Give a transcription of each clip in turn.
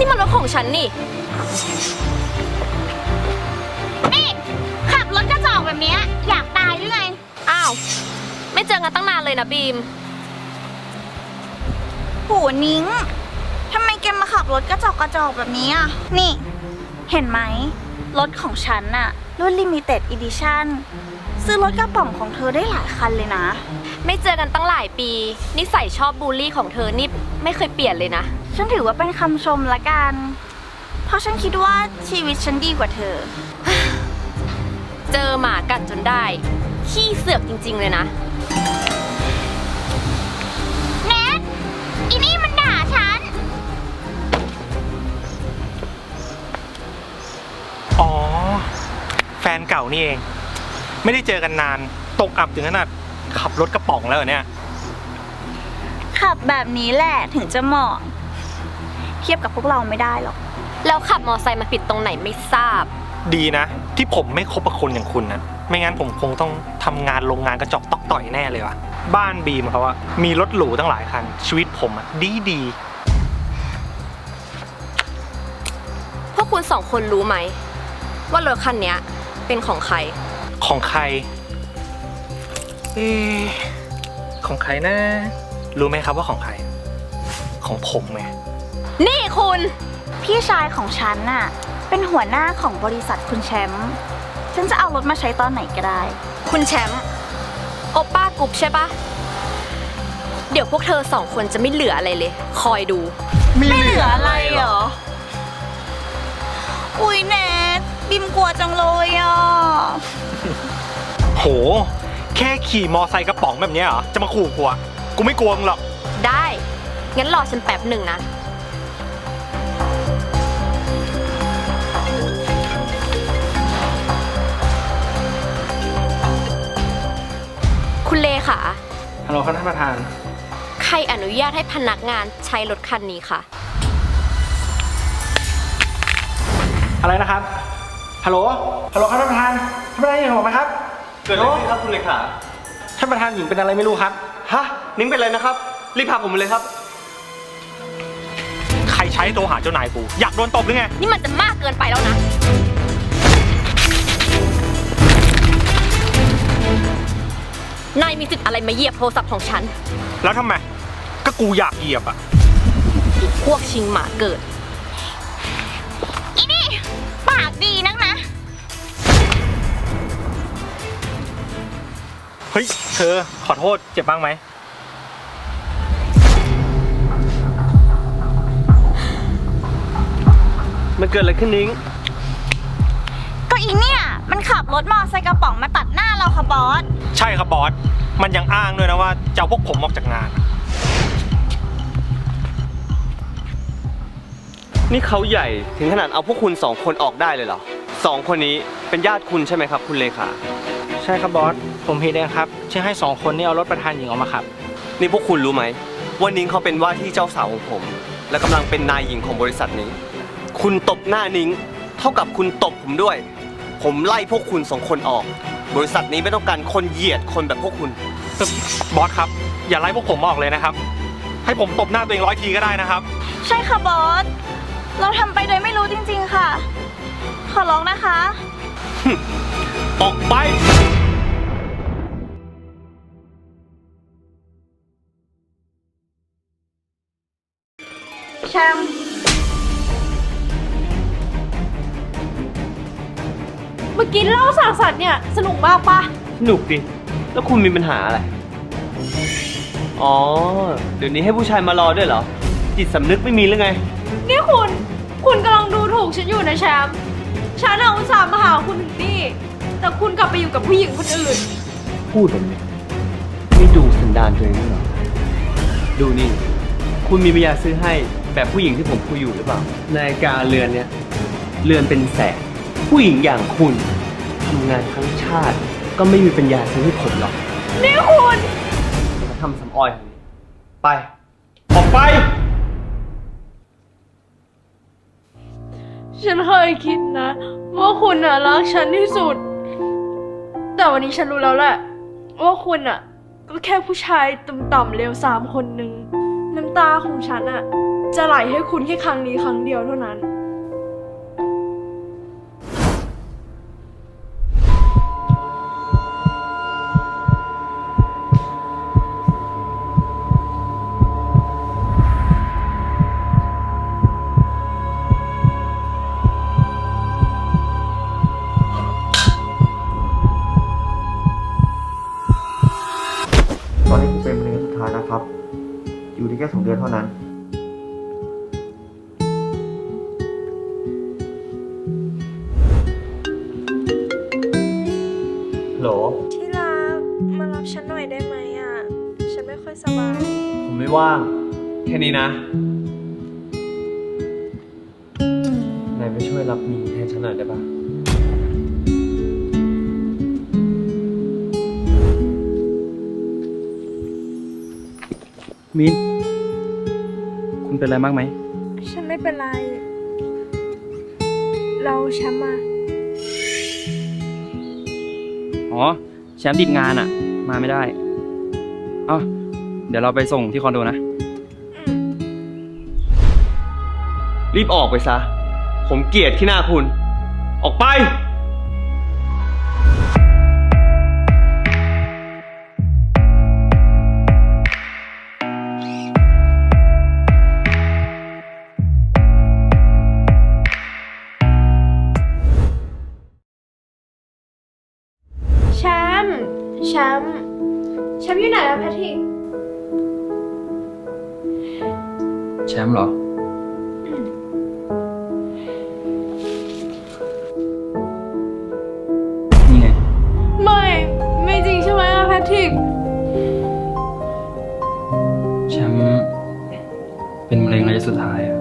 นี่มันรถของฉันนี่ นี่ ขับรถกระจอกแบบเนี้ยอยากตายหรือไง อ้าว ไม่เจอกันตั้งนานเลยนะบีม โหนิ้งทำไมแกมาขับรถกระจอกกระจอกแบบนี้อะ นี่ เห็นไหม รถของฉันน่ะรุ่นลิมิเต็ดอีดิชั่นซื้อรถกระป๋องของเธอได้หลายคันเลยนะ ไม่เจอกันตั้งหลายปี นิสัยชอบบูลลี่ของเธอนี่ไม่เคยเปลี่ยนเลยนะ ฉันถือว่าเป็นคำชมละกัน เพราะฉันคิดว่าชีวิตฉันดีกว่าเธอ เจอหมากัดจนได้ ขี้เสือกจริง ๆ เลยนะ แนทอีนี่มันด่าฉัน อ๋อ แฟนเก่านี่เอง ไม่ได้เจอกันนาน ตกอับถึงขนาด ขับรถกระป๋องแล้วเหรอเนี่ย ขับแบบนี้แหละถึงจะเหมาะ เทียบกับพวกเราไม่ได้หรอก แล้วขับมอไซค์มาผิดตรงไหนไม่ทราบ ดีนะ ที่ผมไม่คบกับคนอย่างคุณนะไม่งั้นผมคงต้องทำงานโรงงานกระจอกตอกต่อยแน่เลยวะบ้านบีมเขาอะมีรถหรูตั้งหลายคัน ชีวิตผมอะดีดีพวกคุณสองคนรู้ไหมว่ารถคันเนี้ยเป็นของใคร ๆของใคร เอ๊ะของใครนะ รู้ไหมครับว่าของใคร ของผมไงนี่คุณ พี่ชายของฉันน่ะ เป็นหัวหน้าของบริษัทคุณแชมป์ฉันจะเอารถมาใช้ตอนไหนก็ได้ คุณแชมป์โอป้ากรุ๊ปใช่ปะเดี๋ยวพวกเธอสองคนจะไม่เหลืออะไรเลย คอยดู ไม่เหลืออะไรเหรอ อุ้ยแนทบิมกลัวจังเลยอะ โห แค่ขี่มอไซค์กระป๋องแบบเนี้ยเหรอ จะมาขู่กูอะกูไม่กลัวมึงหรอก ได้ งั้นรอฉันแป๊บหนึ่งนะ คุณเลค่ะ ฮัลโหลครับท่านประธาน ใครอนุญาตให้พนักงานใช้รถคันนี้คะอะไรนะครับ ฮัลโหล ฮัลโหลครับท่านประธานท่านประธานยังบอกไหมครับเกิดอะไรขึ้นครับคุณเลขาท่านประธานหญิงเป็นอะไรไม่รู้ครับ ฮะ นิ้งเป็นอะไรนะครับ รีบพาผมมาเลยครับ ใครใช้โทรหาเจ้านายกู อยากโดนตบหรือไง นี่มันจะมากเกินไปแล้วนะ นายมีสิทธิ์อะไรมาเหยียบโทรศัพท์ของฉัน แล้วทำไม ก็กูอยากเหยียบอะอีกพวกชิงหมาเกิด อีนี่ ปากดีนัก เฮ้ย เธอขอโทษเจ็บบ้างไหม มันเกิดอะไรขึ้นนิ้ง ก็อีเนี่ย มันขับรถมอไซค์กระป๋องมาตัดหน้าเราค่ะบอส ใช่ครับบอส มันยังอ้างด้วยนะว่าจะเอาพวกผมออกจากงาน นี่เขาใหญ่ถึงขนาดเอาพวกคุณสองคนออกได้เลยเหรอสองคนนี้เป็นญาติคุณใช่ไหมครับ คุณเลขา ใช่ครับบอส ผมผิดเองครับที่ให้สองคนนี้เอารถประธานหญิงออกมาขับ นี่พวกคุณรู้ไหมว่านิ้งเขาเป็นว่าที่เจ้าสาวของผม และกำลังเป็นนายหญิงของบริษัทนี้ คุณตบหน้านิ้ง เท่ากับคุณตบผมด้วย ผมไล่พวกคุณสองคนออก บริษัทนี้ไม่ต้องการคนเหยียดคนแบบพวกคุณ บอสครับ อย่าไล่พวกผมออกเลยนะครับ ให้ผมตบหน้าตัวเองร้อยทีก็ได้นะครับ ใช่ค่ะบอส เราทำไปโดยไม่รู้จริงๆค่ะ ขอร้องนะคะ ออกไป มป์เมื่อกี้เล่าสางสรรค์เนี่ยสนุกมากปะสนุกดิ แล้วคุณมีปัญหาอะไร อ๋อ เดี๋ยวนี้ให้ผู้ชายมารอด้วยเหรอ จิตสำนึกไม่มีหรือไง นี่คุณ คุณกำลังดูถูกฉันอยู่นะแชมป์ ฉันเอาอุตส่าห์มาหาคุณถึงนี่ แต่คุณกลับไปอยู่กับผู้หญิงคนอื่น พูดแบบนี้ไม่ดูสันดานตัวเองหรอ ดูนี่ คุณมีปัญญาซื้อให้ แบบผู้หญิงที่ผมคุยอยู่หรือเปล่า นาฬิกาเรือนเนี้ยเรือนเป็นแสนผู้หญิงอย่างคุณทำงานทั้งชาติ ก็ไม่มีปัญญาซื้อให้ผมหรอกนี่คุณมาทำสำออยของนี้ไป ออกไป ฉันเคยคิดนะ ว่าคุณน่ะรักฉันที่สุด แต่วันนี้ฉันรู้แล้วแหละ ว่าคุณอะ ก็แค่ผู้ชายต่ำๆเลวสามคนหนึ่งน้ำตาของฉันอะ จะไหลให้คุณแค่ครั้งนี้ครั้งเดียวเท่านั้น ตอนนี้คุณเป็นมะเร็งสุดท้ายนะครับ อยู่ที่แค่สองเดือนเท่านั้น โหล ที่รักมารับฉันหน่อยได้ไหมอะ ฉันไม่ค่อยสบาย ผมไม่ว่าง แค่นี้นะ นายไปช่วยรับมีนแทนฉันหน่อยได้ปะมินคุณเป็นอะไรมากไหม ฉันไม่เป็นไร เราแชมป์มา อ๋อ แชมป์ติดงานอะมาไม่ได้อ๋อเดี๋ยวเราไปส่งที่คอนโดนะ รีบออกไปซะ ผมเกลียดที่หน้าคุณ ออกไป มป์แชมป์แชมป์อยู่ไหนอะแพทริกแชมป์เหรอ นี่ไง ไม่ ไม่จริงใช่ไหมอะแพทริก แชมป์เป็นมะเร็งระยะสุดท้ายอะ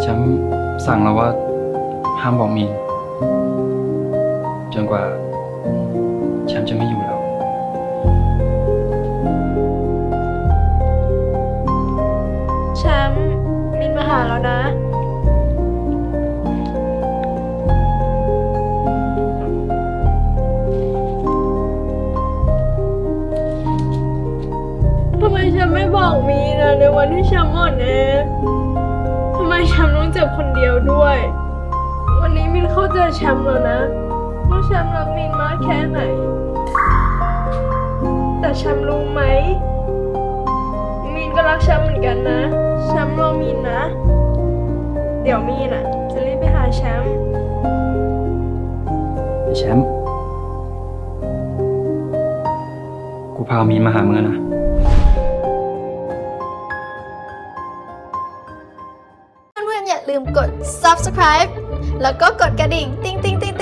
แชมป์สั่งเราว่าห้ามบอกมีนจ นกว่าแชมป์จะไม่อยู่แล้วแชมป์มินมาหาแล้วนะ ทำไมแชมป์ไม่บอกมีนะในวันที่แชมป์อ่อนแอทำไมแชมป์ต้องเจ็บคนเดียวด้วย วันนี้มินเข้าใจแชมป์แล้วนะ ว่าแชมป์รักมินมากแค่ไหน แต่แชมป์รู้ไหมมีนก็รักแชมป์เหมือนกันนะ แชมป์รอมีนนะ เดี๋ยวมีนอะ จะรีบไปหาแชมป์แชมป์กูพามีนมาหามึงแล้วนะเพื่อนๆอย่าลืมกด subscribe แล้วก็กดกระดิ่ง ติ๊งติ๊งติ๊งติ๊ง